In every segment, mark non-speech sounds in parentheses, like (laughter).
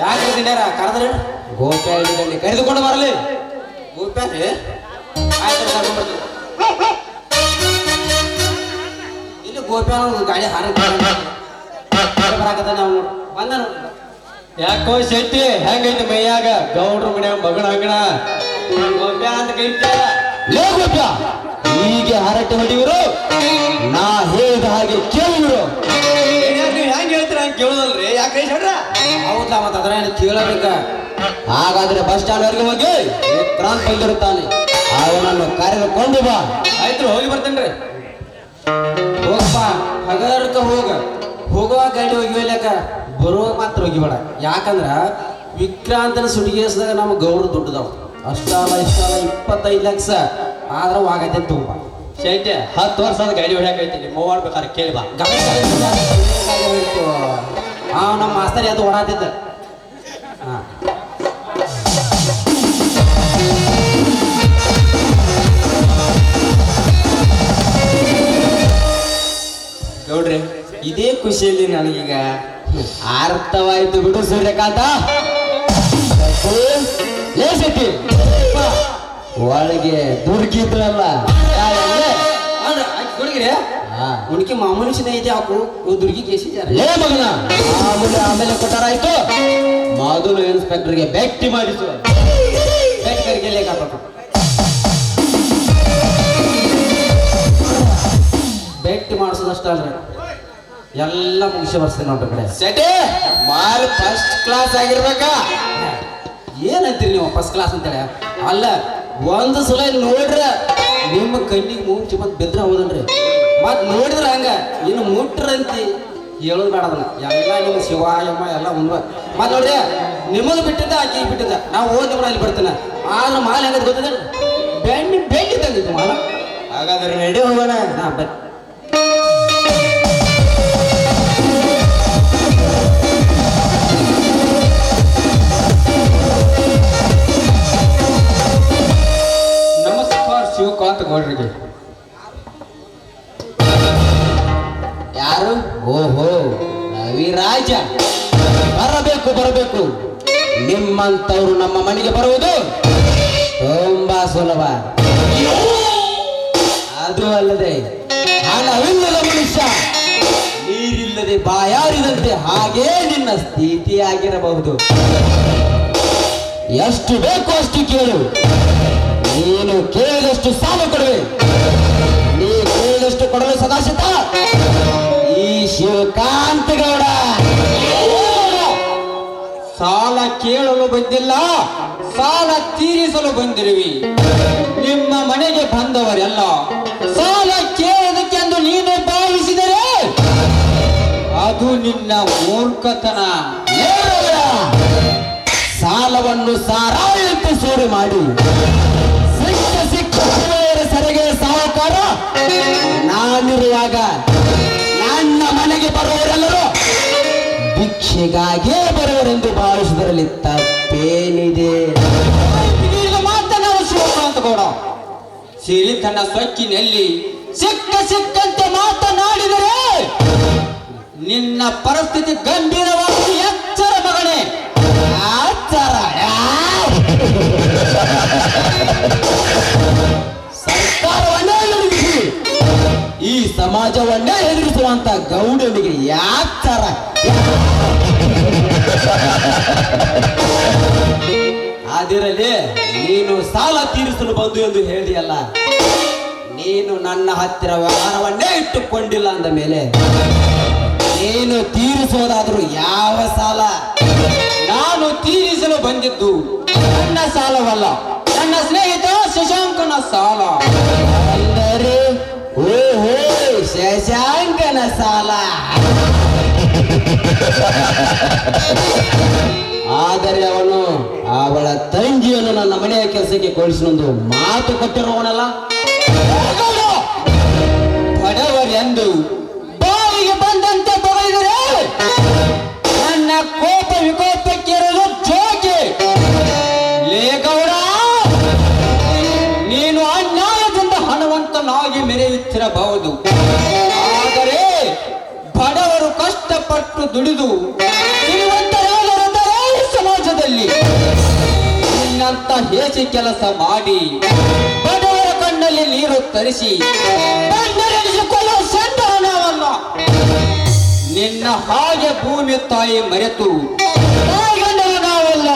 ಯಾಕೆ ತಿಂಡ್ಯಾರ ಕರೆದ್ರೆ ಗೋಪ್ಯ ಹಿಡಿದಲ್ಲಿ ಕರೆದುಕೊಂಡು ಬರಲಿ. ಗೋಪ್ಯಾರಿ ಆಯ್ತು ಕರ್ಕೊಂಡ್ ಬರ್ತೀನಿ. ಇಲ್ಲಿ ಗೋಪ್ಯಾನ ಗಾಡಿ ಹಾರ ಬರಾಕತ್ತ ನಾವು. ಬಂದ ಯಾಕೋ ಶೆಟ್ಟಿ ಹೆಂಗೈತಿ ಮೈಯಾಗ? ಗೌಡ್ರ ಮನ್ಯಾಗ ಮಗಳ ಅಂಗಣ. ಗೋಪ್ಯ ಅಂತ ಕೈತ ಲೇ ಗೋಪ್ಯ ಹೀಗೆ ಹರಟೆ ಹೊಡಿಯುವರು. ನಾ ಹೇಳಿದ ಹಾಗೆ ಕೇಳುವರು ಹೆಂಗ್ ಹೇಳ್ತೀರ ಹಂಗೆ ಕೇಳೋದಲ್ರಿ. ಯಾಕೆ ಹೇಳ್ರ ಹೌದಾ ಮತ್ತೆ ಅದ್ರ ಏನು ಕೇಳಬೇಕ? ಹಾಗಾದ್ರೆ ಬಸ್ ಸ್ಟಾಂಡ್ ವರೆಗೆ ಹೋಗಿ ವಿಕ್ರಾಂತ್ ಬಂದಿರುತ್ತಾನೆ. ಅವನನ್ನು ಕರೆದುಕೊಂಡು ಬಾ. ಆಯ್ತು ಹೋಗಿ ಬರ್ತೇನ್ರಿ ಹೋಗಪ್ಪ ಹಗರ್ಕ ಹೋಗ. ಹೋಗುವ ಗಾಡಿ ಒಗಿಬೇಕ ಬರುವಾಗ ಮಾತ್ರ ಒಗಿಬೇಡ ಯಾಕಂದ್ರ ವಿಕ್ರಾಂತನ ಸುಡಿಗೇಸ್ದಾಗ ನಮ್ಮ ಗೌರವ ದುಡ್ಡದವ. ಅಷ್ಟಲ್ಲ ಇಷ್ಟಲ್ಲ ಇಪ್ಪತ್ತೈದು ಲಕ್ಷ. ಆದ್ರ ವಾಗತ್ತೆ ತುಂಬ ಶೈತ್ಯ ಹತ್ತು ವರ್ಷದ ಗಾಡಿ ಹೊಡ್ಯಾಕೈತಿ ಮೂವ್ ಮಾಡ್ಬೇಕಾದ್ರೆ ಕೇಳಿ ಬಾ. ಆ, ನಮ್ಮ ಮಾಸ್ತರಿ ಅದು ಓಡಾತಿದ್ದ ಹಾ. ನೋಡ್ರಿ ಇದೇ ಖುಷಿಯಲ್ಲಿ ನನಗೀಗ ಅರ್ಥವಾಯ್ತು ಬಿಡು ಸೂರ್ಯಕಾಂತ. ಒಳಗೆ ದುರ್ಗಿದ್ರಲ್ಲ. ಹುಡುಗಿರಿ ಹುಡುಗಿ ಮಾಮೂಲಿ ಸಿನ ಐತೆ ಹಾಕು ದುರ್ಗಿ ಕೇಸಿದ್ದಾರೆ ಲೇ ಮಗನ! ಆಮೇಲೆ ಆಮೇಲೆ ಕೊಟ್ಟಾರಾಯ್ತು ಮೊದಲು ಇನ್ಸ್ಪೆಕ್ಟರ್ಗೆ ಭೇಟಿ ಮಾಡಿಸು. ಬೆಟ್ಕರಿಗೆ ಲೇಖಾಪಕ್ಕ ಭೇಟಿ ಮಾಡಿಸೋದಷ್ಟ ಅಲ್ರಿ. ಎಲ್ಲ ಮುಗಿಸಿ ಬರ್ತೀನಿ ನೋಡ್ರಿ ಕಡೆ. ಸೆಟೆ ಮಾಲ್ ಫಸ್ಟ್ ಕ್ಲಾಸ್ ಆಗಿರ್ಬೇಕ. ಏನಂತೀರಿ ನೀವು ಫಸ್ಟ್ ಕ್ಲಾಸ್ ಅಂತೇಳಿ? ಅಲ್ಲ ಒಂದು ಸಲ ನೋಡ್ರ. ನಿಮ್ಮ ಕಣ್ಣಿಗೆ ಮುಂಚೆ ಮತ್ತೆ ಬೆದ್ರ ಹೋದನ್ರಿ. ಮತ್ತೆ ನೋಡಿದ್ರ ಹಂಗ? ಇನ್ನು ಮುಟ್ರಂತಿ. ಹೇಳೋದು ಬೇಡ ಅದನ್ನ. ಎಲ್ಲ ನಿಮ್ಮ ಶಿವಾಯಮ್ಮ ಎಲ್ಲ ಮುಂದ ಮತ್ತೆ ನೋಡ್ರಿ ನಿಮಗೆ ಬಿಟ್ಟಿದ್ದ ಆಕಿ ಬಿಟ್ಟಿದ್ದ. ನಾವು ಹೋದ್ ಅಲ್ಲಿ ಬರ್ತಾನ. ಆದ್ರೆ ಮಾಲ್ ಹೆಂಗದ ಗೊತ್ತಿದೆ? ಬೆಣ್ಣೆ ತಂದಿತ್ತು ಮಾಲ. ಹಾಗಾದ್ರೆ ರೆಡಿ ಹೋಗೋಣ. ನಾ ಬರ್ ಗೌಡ್ರಿಗೆ ಯಾರು? ಓಹೋ, ರವಿರಾಜ. ಬರಬೇಕು ಬರಬೇಕು. ನಿಮ್ಮಂತವ್ರು ನಮ್ಮ ಮನೆಗೆ ಬರುವುದು ತುಂಬಾ ಸುಲಭ. ಅದು ಅಲ್ಲದೆ ಹಣವಿಲ್ಲದ ಮನುಷ್ಯ, ನೀರಿಲ್ಲದೆ ಬಾಯಾರಿದಂತೆ ಹಾಗೇ ನಿನ್ನ ಸ್ಥಿತಿಯಾಗಿರಬಹುದು. ಎಷ್ಟು ಬೇಕು ಅಷ್ಟು ಕೇಳು. ನೀನು ಕೇಳಿದಷ್ಟು ಸಾಲ ಕೊಡುವೆ. ನೀ ಕೇಳಿದಷ್ಟು ಕೊಡಲು ಸದಾಶಿತ. ಈ ಶಿವಕಾಂತ ಗೌಡ ಸಾಲ ಕೇಳಲು ಬಂದಿಲ್ಲ, ಸಾಲ ತೀರಿಸಲು ಬಂದಿರುವಿ. ನಿಮ್ಮ ಮನೆಗೆ ಬಂದವರೆಲ್ಲ ಸಾಲ ಕೇಳೋದಕ್ಕೆಂದು ನೀನು ಭಾವಿಸಿದರೆ ಅದು ನಿನ್ನ ಮೂರ್ಖತನ. ಸಾಲವನ್ನು ಸಾರಾಯಂತೆ ಸೂರು ಮಾಡಿ. ನಾನಿರುವಾಗ ನನ್ನ ಮನೆಗೆ ಬರುವವರೆಲ್ಲರೂ ಭಿಕ್ಷೆಗಾಗಿಯೇ ಬರುವರೆಂದು ಭಾವಿಸುವುದರಲ್ಲಿ ತಪ್ಪೇನಿದೆ. ಗೌಡ ಸಿರಿ ತನ್ನ ಸೊಕ್ಕಿನಲ್ಲಿ ಸಿಕ್ಕ ಸಿಕ್ಕಂತೆ ಮಾತನಾಡಿದರೆ ನಿನ್ನ ಪರಿಸ್ಥಿತಿ ಗಂಭೀರವಾಗಿ ಎಚ್ಚರ ಮಗನೇ. ಎಚ್ಚರ (laughs) ಸಮಾಜವನ್ನೇ ಎದುರಿಸುವಂತ ಗೌಡನಿಗೆ ಯಾತರ ಆದಿರಲಿ, ನೀನು ಸಾಲ ತೀರಿಸಲು ಬಂದು ಎಂದು ಹೇಳಿಯಲ್ಲ. ನೀನು ನನ್ನ ಹತ್ತಿರ ವ್ಯವಹಾರವನ್ನೇ ಇಟ್ಟುಕೊಂಡಿಲ್ಲ ಅಂದ ಮೇಲೆ, ನೀನು ತೀರಿಸೋದಾದ್ರೂ ಯಾವ ಸಾಲ? ನಾನು ತೀರಿಸಲು ಬಂದಿದ್ದು ನನ್ನ ಸಾಲವಲ್ಲ. ನನ್ನ ಸ್ನೇಹಿತ ಶಶಾಂಕನ ಸಾಲ. ಶಶಾಂಕನ ಸಾಲ. ಆದರೆ ಅವನು ಅವಳ ತಂಗಿಯನ್ನು ನನ್ನ ಮನೆಯ ಕೆಲಸಕ್ಕೆ ಕಳಿಸಿನೊಂದು ಮಾತು ಕೊಟ್ಟಿರುವವನಲ್ಲ. ಬಡವರು ಸಮಾಜದಲ್ಲಿ ನಿನ್ನಂತ ಹೇಸಿ ಕೆಲಸ ಮಾಡಿ ಬಡವರ ಕಣ್ಣಲ್ಲಿ ನೀರು ತರಿಸಿ ನಿನ್ನ ಹಾಗೆ ಭೂಮಿ ತಾಯಿ ಮರೆತು ನಾವಲ್ಲ.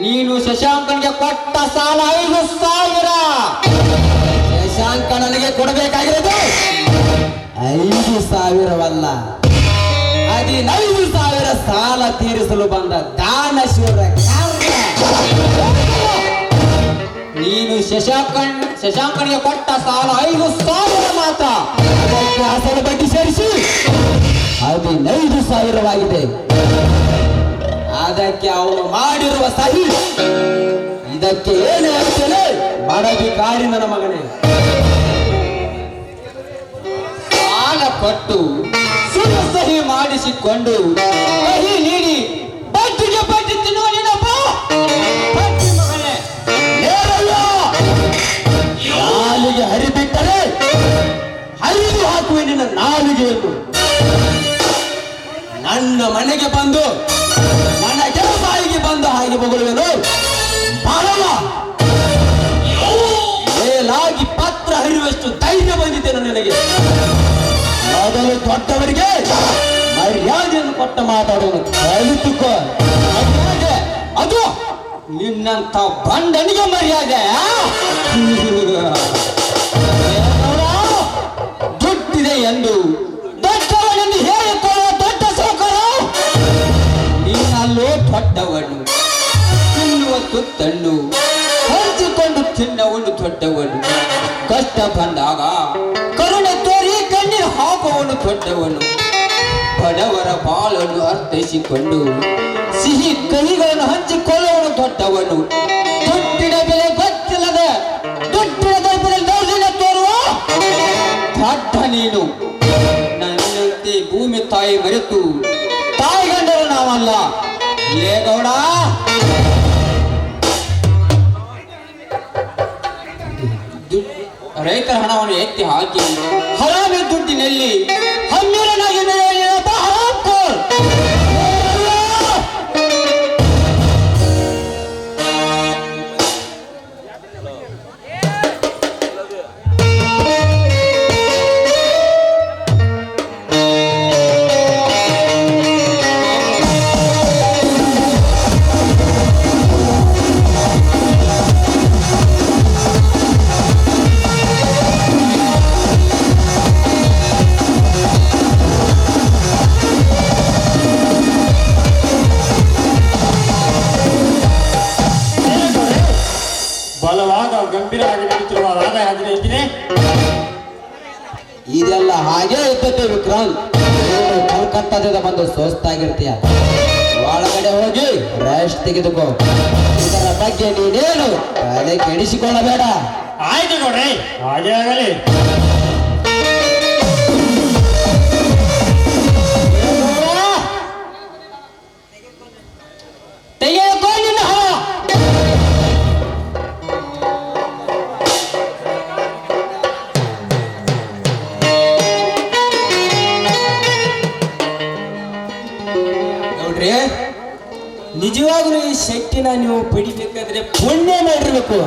ನೀನು ಶಶಾಂಕನಿಗೆ ಕೊಟ್ಟ ಸಾಲ ಐದು ಸಾವಿರ. ಶಶಾಂಕ ನನಗೆ ಕೊಡಬೇಕಾಗಿರೋದು ಸಾವಿರವಲ್ಲ. ಹದಿನೈದು ಸಾವಿರ ಸಾಲ ತೀರಿಸಲು ಬಂದ ದಾನಶೂರ ನೀನು ಶಶಾಂಕನ್ ಶಶಾಂಕನಿಗೆ ಕೊಟ್ಟ ಸಾಲ ಐದು ಸಾವಿರ ಮಾತ್ರ. ಅಸಲು ಬಡ್ಡಿ ಸೇರಿಸಿ. ಹದಿನೈದು ಸಾವಿರವಾಗಿದೆ. ಅದಕ್ಕೆ ಅವನು ಮಾಡಿರುವ ಸಹಿ. ಇದಕ್ಕೆ ಏನು ಹೇಳ್ತೇನೆ ಬಡಗಿ ನನ್ನ ಮಗನೇ. ಕೊಟ್ಟು ಸುಳ್ಳು ಸಹಿ ಮಾಡಿಸಿಕೊಂಡು ಸಹಿ ನೀಡಿ ಬಟ್ಟಿಗೆ ಬಡ್ಡಿ ತಿನ್ನುವ ನಿನ್ನಪ್ಪ. ಬಡ್ಡಿ ಮಗನೇ ನಾಲಿಗೆ ಹರಿಬಿಟ್ಟರೆ ಹರಿದು ಹಾಕುವೆ ನಿನ್ನ ನಾಲಿಗೆಯನ್ನು ನನ್ನ ಮನೆಗೆ ಬಂದು, ನನ್ನ ಕೆಲಸಾಯಿಗೆ ಬಂದ ಹಾಗೆ ಬಗಳುವೆನು. ಬರಲ್ಲ ಮೇಲಾಗಿ ಪತ್ರ ಹರಿಯುವಷ್ಟು ಧೈರ್ಯ ಬಂದಿದೆ ನನಗೆ ಮೊದಲು ದೊಡ್ಡವರಿಗೆ ಮರ್ಯಾದೆಯನ್ನು ಕೊಟ್ಟ ಮಾತಾಡೋನು ಕಲಿತುಕೋ ಮರ್ಯಾದೆ. ಅದು ನಿನ್ನಂತ ಬಂಡನಿಗೆ ಮರ್ಯಾದೆ? ದುಡ್ಡಿದೆ ಎಂದು, ದೊಡ್ಡವನೆಂದು ಹೇಳಿಕೊಳ್ಳುವ ದೊಡ್ಡ ಸೌಕರ ನೀನಲ್ಲೋ ದೊಡ್ಡವನು. ತಿನ್ನುವ ತುತ್ತನ್ನು ಹಂಚಿಕೊಂಡು ತಿನ್ನವನು ದೊಡ್ಡವನು. ಕಷ್ಟ ಬಂದಾಗ ಹಾಕುವನು ದೊಡ್ಡವನು. ಬಡವರ ಬಾಳನ್ನು ಅರ್ಥೈಸಿಕೊಂಡು ಸಿಹಿ ಕಹಿಗಳನ್ನು ಹಂಚಿಕೊಳ್ಳುವನು ದೊಡ್ಡವನು. ದುಡ್ಡಿನ ಬೆಲೆ ಗೊತ್ತಿಲ್ಲದ ದುಡ್ಡಿನ ಬೆಲೆ ದೌರ್ಜನ್ಯ ತೋರುವ ದೊಡ್ಡ ನೀನು. ನನ್ನಂತೆ ಭೂಮಿ ತಾಯಿ ಮರೆತು ತಾಯಿ ಗಂಡರು ನಾವಲ್ಲ. ಲೇ ಗೌಡ. ದುಡ್- ರೈತರ ಹಣವನ್ನು ಎತ್ತಿ ಹಾಕಿ ಹರಾಮಿ ದುಡ್ಡಿನಲ್ಲಿ ಹಮ್ಮಿರನಾಗಿ ಸುಸ್ತಾಗಿರ್ತೀಯ ಒಳಗಡೆ ಹೋಗಿ ರೆಸ್ಟ್ ತೆಗೆದುಕೋ. ಇದರ ಬಗ್ಗೆ ನೀನೇನು ತಲೆ ಕೆಡಿಸಿಕೊಳ್ಳಬೇಡ. ಆಯ್ತು ನೋಡ್ರಿ ಹಾಗೆ ಆಗಲಿ. ನಿಜವಾಗ್ಲೂ ಈ ಶಕ್ತಿನ ನೀವು ಪಡಿಬೇಕಾದ್ರೆ ಪುಣ್ಯ ಮಾಡಿರ್ಬೇಕು.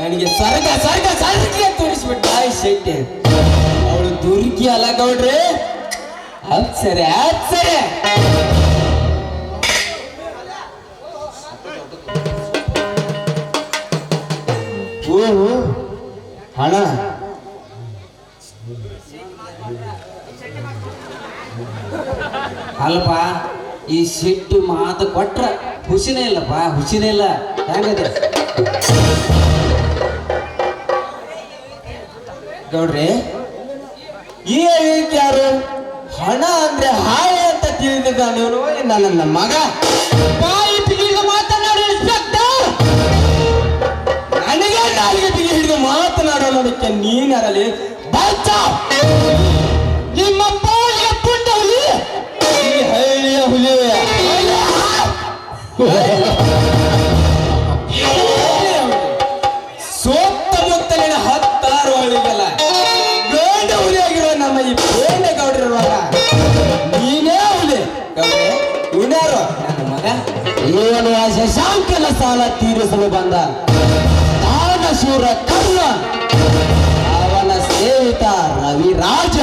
ನನಗೆ ಸರ್ಗ ಸರ್ಗ ಸರ್ಗ ತೋರಿಸ್ಬಿಟ್ಟ ಈ ಶಕ್ತಿ ಅವಳು ದುರ್ಗಿ ಅಲ್ಲ ಗೌಡ್ರಿ. ಅಪ್ಸರೆ ಅಪ್ಸರೆ ಓಹೋ, ಹಣ. ಅಲ್ಪ. ಈ ಸಿಟ್ಟು ಮಾತು ಕೊಟ್ರ ಹುಸಿನೇ ಬಾ, ಹುಸಿನೇ ಇಲ್ಲ. ಹೆಂಗದೆ? ಗೌಡ್ರಿ, ಈ ಯಾರು? ಹಣ ಅಂದ್ರೆ ಹಾಳೆ ಅಂತ ತಿಳಿದಿದ್ದ ನೀನು ನನ್ನ ಮಗ. ಬಾಯಿ ಬಿಗಿದು ಮಾತನಾಡಿ ನನಗೆ ನಾಲಿಗೆ ಬಿಗಿ ಹಿಡಿದು ಮಾತನಾಡೋದಕ್ಕೆ ನೀನರಲಿ. ಬಚ್ಚ ಸುತ್ತಮುತ್ತಲಿನ ಹತ್ತಾರು ಹಳ್ಳಿಗೆಲ್ಲ ಗಂಡ ಹುಲಿಯಾಗಿರೋ ನಮ್ಮ ಈ ಬೇಂಡೆ ಗೌಡ್ರಿರುವಾಗ ನೀನೇ ಹುಲಿ. ಗೌಡ್ರೆ ನನ್ನ ಮಗ. ಏನು ಆ ಶಶಾಂಕನ ಸಾಲ ತೀರಿಸಲು ಬಂದ ಶೂರ ಕರ್ಣ, ಅವನ ಸೇವಿತ ರವಿರಾಜ.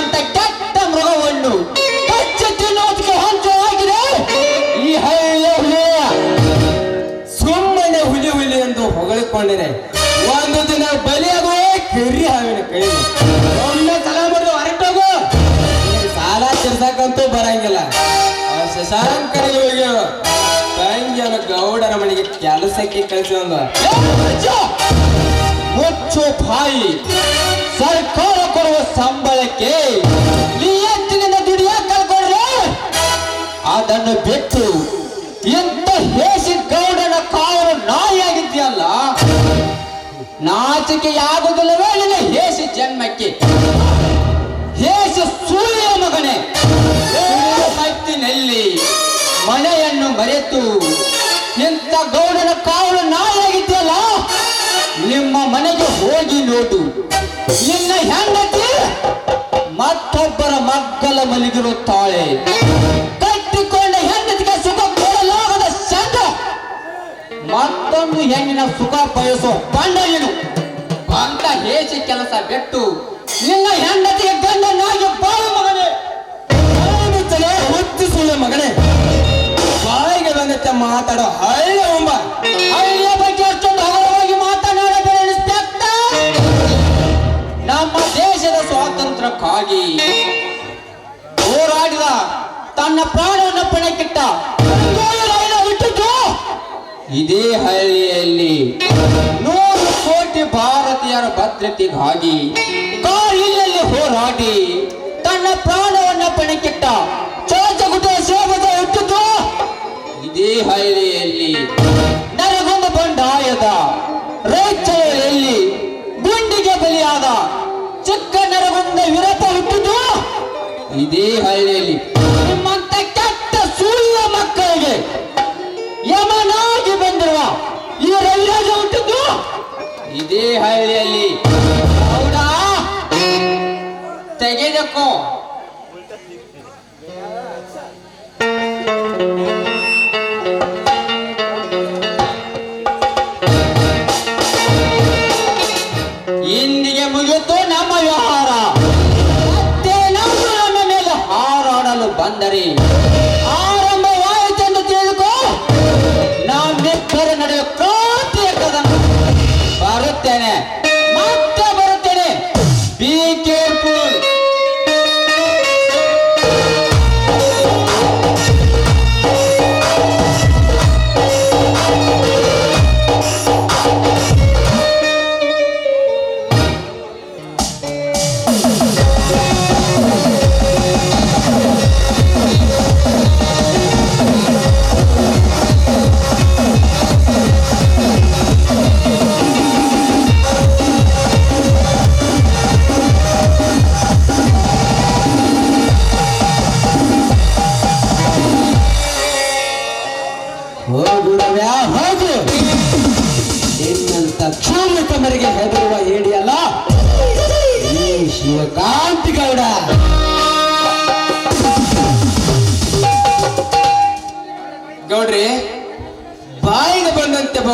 ನಿಮ್ಮಂತ ಕೆಟ್ಟ ಮೃಗವನ್ನು ಕಚ್ಚ ತಿನ್ನೋದಕ್ಕೆ ಹಂಚವಾಗಿದೆ ಈ ಹಳ್ಳಿಯ ಹುಲಿಯ ಸುಮ್ಮನೆ ಹುಲಿ ಹುಲಿ ಎಂದು ಹೊಗಳಿಕೊಂಡಿದೆ. ಒಂದು ದಿನ ಬಲಿಯಾಗುವ ಕೆರಿ ಹಾವಿನ ಕೈ ಒಮ್ಮೆ ಸಲ ಮಾಡಿದ ಹೊರಟೋಗು. ಸಾಲ ತೀರ್ಸಕ್ಕಂತೂ ಬರಂಗಿಲ್ಲ. ಆ ಶಶಾಂಕನಿಗೆ ಹೋಗಿ ತಂಗಿಯನ್ನು ಗೌಡರ ಮನೆಗೆ ಕೆಲಸಕ್ಕೆ ಕಳಿಸಿದ! ಮುಚ್ಚು ಬಾಯಿ. ಸರ್ಕಾರ ಕೊಡುವ ಸಂಬಳಕ್ಕೆ ಕಲ್ಕೊಂಡ್ರೆ ಅದನ್ನು ಬಿಟ್ಟು ಎಂತ ಹೇಸಿ ಗೌಡನ ಕಾವಲು ನಾಯಿಯಾಗಿದ್ಯಲ್ಲ ನಾಚಿಕೆ ಆಗುವುದಿಲ್ಲವೇ ನಿನ್ನ ಹೇಸಿ ಜನ್ಮಕ್ಕೆ. ಹೇಸಿ ಸೂರ್ಯ ಮಗನೇ. ಮತ್ತಿನಲ್ಲಿ ಮನೆಯನ್ನು ಮರೆತು ಎಂತ ಗೌಡನ ಕಾವಲು ನಾಯಿಯಾಗಿದ್ಯಲ್ಲ ನಿಮ್ಮ ಮನೆಗೆ ಹೋಗಿ ನೋಡು. ನಿನ್ನ ಹೆಂಡತಿ? ಮತ್ತೊಬ್ಬರ ಮಗ್ಗಲ ಮಲಗಿರುತ್ತಾಳೆ ಕಟ್ಟಿಕೊಂಡ ಹೆಂಡತಿಗೆ ಸುಖ ಕೊಡಲಾಗದ ಚಂದ ಮತ್ತೊಂದು ಹೆಣ್ಣಿನ ಸುಖ ಬಯಸೋ ಬಂಡ ಏನು? ಅಂತ ಹೇಸಿ ಕೆಲಸ ಬಿಟ್ಟು ನಿನ್ನ ಹೆಂಡತಿಗೆ ಗಂಡನಾಗಿ ಬಾಳು ಮಗನೇ. ಹುಚ್ಚು ಮಗನೇ. ಬಾಯಿಗೆ ಬಂದತ್ತೆ ಮಾತಾಡೋ ಹಳ್ಳಿ ಒಂಬ ಸ್ವಾತಂತ್ರ್ಯಕ್ಕಾಗಿ ಹೋರಾಡಿದ ತನ್ನ ಪ್ರಾಣವನ್ನು ಪಣಕ್ಕಿಟ್ಟ ಇದೇ ಹಳ್ಳಿಯಲ್ಲಿ ನೂರು ಕೋಟಿ ಭಾರತೀಯರ ಭದ್ರತೆಗಾಗಿ ಕಾಯಿಲೆಯಲ್ಲಿ ಹೋರಾಡಿ ತನ್ನ ಪ್ರಾಣವನ್ನು ಪಣಕ್ಕಿಟ್ಟ ಚೋಚಗುಟ ಸೇವದ ಹುಟ್ಟಿದ್ದು ಇದೇ ಹಳ್ಳಿಯಲ್ಲಿ ಇದೇ ಹಳ್ಳಿಯಲ್ಲಿ. ನಿಮ್ಮಂತ ಕೆಟ್ಟ ಸುಳ್ಳ ಮಕ್ಕಳಿಗೆ ಯಮನಾಗಿ ಬಂದಿರುವ ಈ ರವಿರಾಜ ಹುಟ್ಟಿದ್ದು? ಇದೇ ಹಳ್ಳಿಯಲ್ಲಿ. ಹೌದಾ? ತೆಗೆದಕ್ಕೋ ಇಂದಿಗೆ ಮುಗಿಯಿತು ನಮ್ಮ ವ್ಯವಹಾರ. bandarin.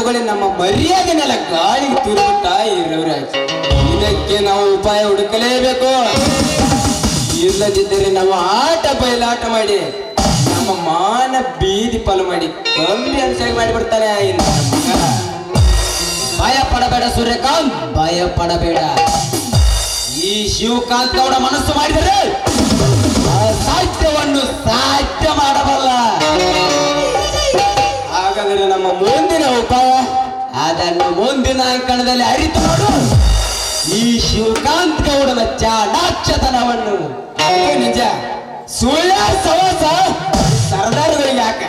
ಬಂದಂತೆ ನಮ್ಮ ಮರ್ಯಾದೆನೆಲ್ಲ ಗಾಳಿ ತುರುಗುತ್ತಾ ರವಿರಾಜ್ ಇದಕ್ಕೆ ನಾವು ಉಪಾಯ ಹುಡುಕಲೇಬೇಕು. ಇಲ್ಲದಿದ್ದರೆ ನಮ್ಮ ಆಟ ಬಯಲಾಟ ಮಾಡಿ, ನಮ್ಮ ಮಾನ ಬೀದಿ ಪಾಲು ಮಾಡಿ ಕಮ್ಮಿ ಅನ್ಸಾಗಿ ಮಾಡಿಬಿಡ್ತಾನೆ. ಭಯ ಪಡಬೇಡ ಸೂರ್ಯಕಾಂತ್, ಭಯ ಪಡಬೇಡ. ಈ ಶಿವಕಾಂತ್ ಅವರ ಮನಸ್ಸು ಮಾಡಿದರೆ ಸಾಹಿತ್ಯವನ್ನು ಸಾಧ್ಯ ಮಾಡಬಲ್ಲ. ಹಾಗಾದರೆ ನಮ್ಮ ಮುಂದಿನ ಉಪಾಯ ಅದನ್ನು ಮುಂದಿನ ಅಂಕಣದಲ್ಲಿ ಅರಿತು ಈ ಶಿವಕಾಂತ್ ಗೌಡನ ಚಾಣಾಕ್ಷತನವನ್ನು. ಅದು ನಿಜ? ಸುಳ್ಳ ಸವಸ? ಸರ್ದಾರ್ಗಳಿಗೆ ಯಾಕ?